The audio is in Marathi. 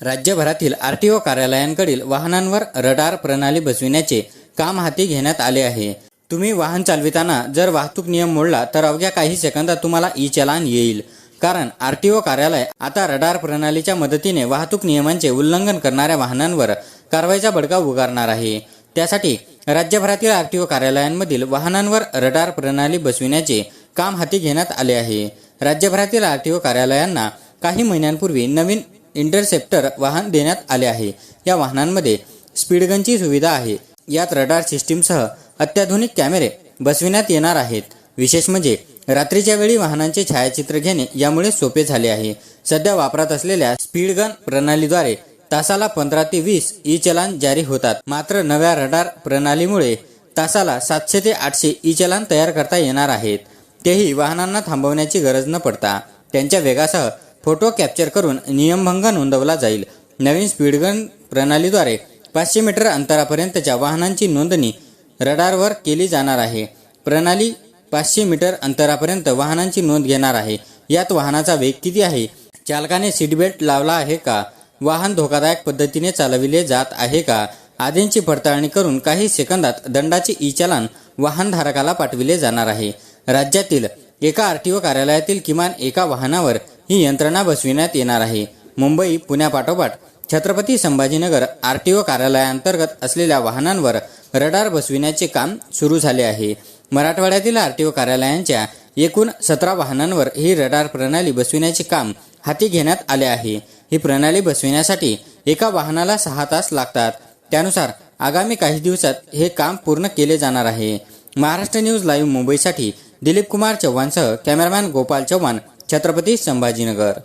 राज्यभरातील आर टी ओ कार्यालयांकडील वाहनांवर रडार प्रणाली बसविण्याचे काम हाती घेण्यात आले आहे. तुम्ही वाहन चालविताना जर वाहतूक नियम मोडला तर अवघ्या काही सेकंदात तुम्हाला ई चलान येईल. कारण आर टी ओ कार्यालय आता रडार प्रणालीच्या मदतीने वाहतूक नियमांचे उल्लंघन करणाऱ्या वाहनांवर कारवाईचा बडका उगारणार आहे. त्यासाठी राज्यभरातील आर टी ओ कार्यालयांमधील वाहनांवर रडार प्रणाली बसविण्याचे काम हाती घेण्यात आले आहे. राज्यभरातील आर टी ओ कार्यालयांना काही महिन्यांपूर्वी नवीन इंटरसेप्टर वाहन देण्यात आले आहे. या वाहनांमध्ये स्पीडगनची सुविधा आहे. यात रडार सिस्टीमसह अत्याधुनिक कॅमेरे बसविण्यात येणार आहेत. विशेष म्हणजे रात्रीच्या वेळी वाहनांचे छायाचित्र घेणे यामुळे सोपे झाले आहे. सध्या वापरात असलेल्या स्पीडगन प्रणालीद्वारे तासाला पंधरा ते वीस ई चलान जारी होतात. मात्र नव्या रडार प्रणालीमुळे तासाला सातशे ते आठशे ई चलान तयार करता येणार आहेत. तेही वाहनांना थांबवण्याची गरज न पडता. त्यांच्या वेगासह फोटो कॅप्चर करून नियमभंग नोंदवला जाईल. नवीन स्पीडगन प्रणालीद्वारे पाचशे मीटर अंतरापर्यंतच्या वाहनांची नोंदणी रडारवर केली जाणार आहे. प्रणाली पाचशे मीटर अंतरापर्यंत वाहनांची नोंद घेणार आहे. यात वाहनाचा वेग किती आहे? चालकाने सीटबेल्ट लावला आहे का? वाहन धोकादायक पद्धतीने चालविले जात आहे का? आदींची पडताळणी करून काही सेकंदात दंडाचे ई चलान वाहनधारकाला पाठविले जाणार आहे. राज्यातील एका आरटीओ कार्यालयातील किमान एका वाहनावर ही यंत्रणा बसविण्यात येणार आहे. मुंबई पुण्यापाठोपाठ छत्रपती संभाजीनगर आरटीओ कार्यालयाअंतर्गत असलेल्या वाहनांवर रडार बसविण्याचे काम सुरू झाले आहे. मराठवाड्यातील आरटीओ कार्यालयांच्या एकूण सतरा वाहनांवर ही रडार प्रणाली बसविण्याचे काम हाती घेण्यात आले आहे. ही प्रणाली बसविण्यासाठी एका वाहनाला सहा तास लागतात. त्यानुसार आगामी काही दिवसात हे काम पूर्ण केले जाणार आहे. महाराष्ट्र न्यूज लाईव्ह मुंबईसाठी दिलीप कुमार चव्हाणसह कॅमेरामॅन गोपाल चव्हाण छत्रपती संभाजीनगर.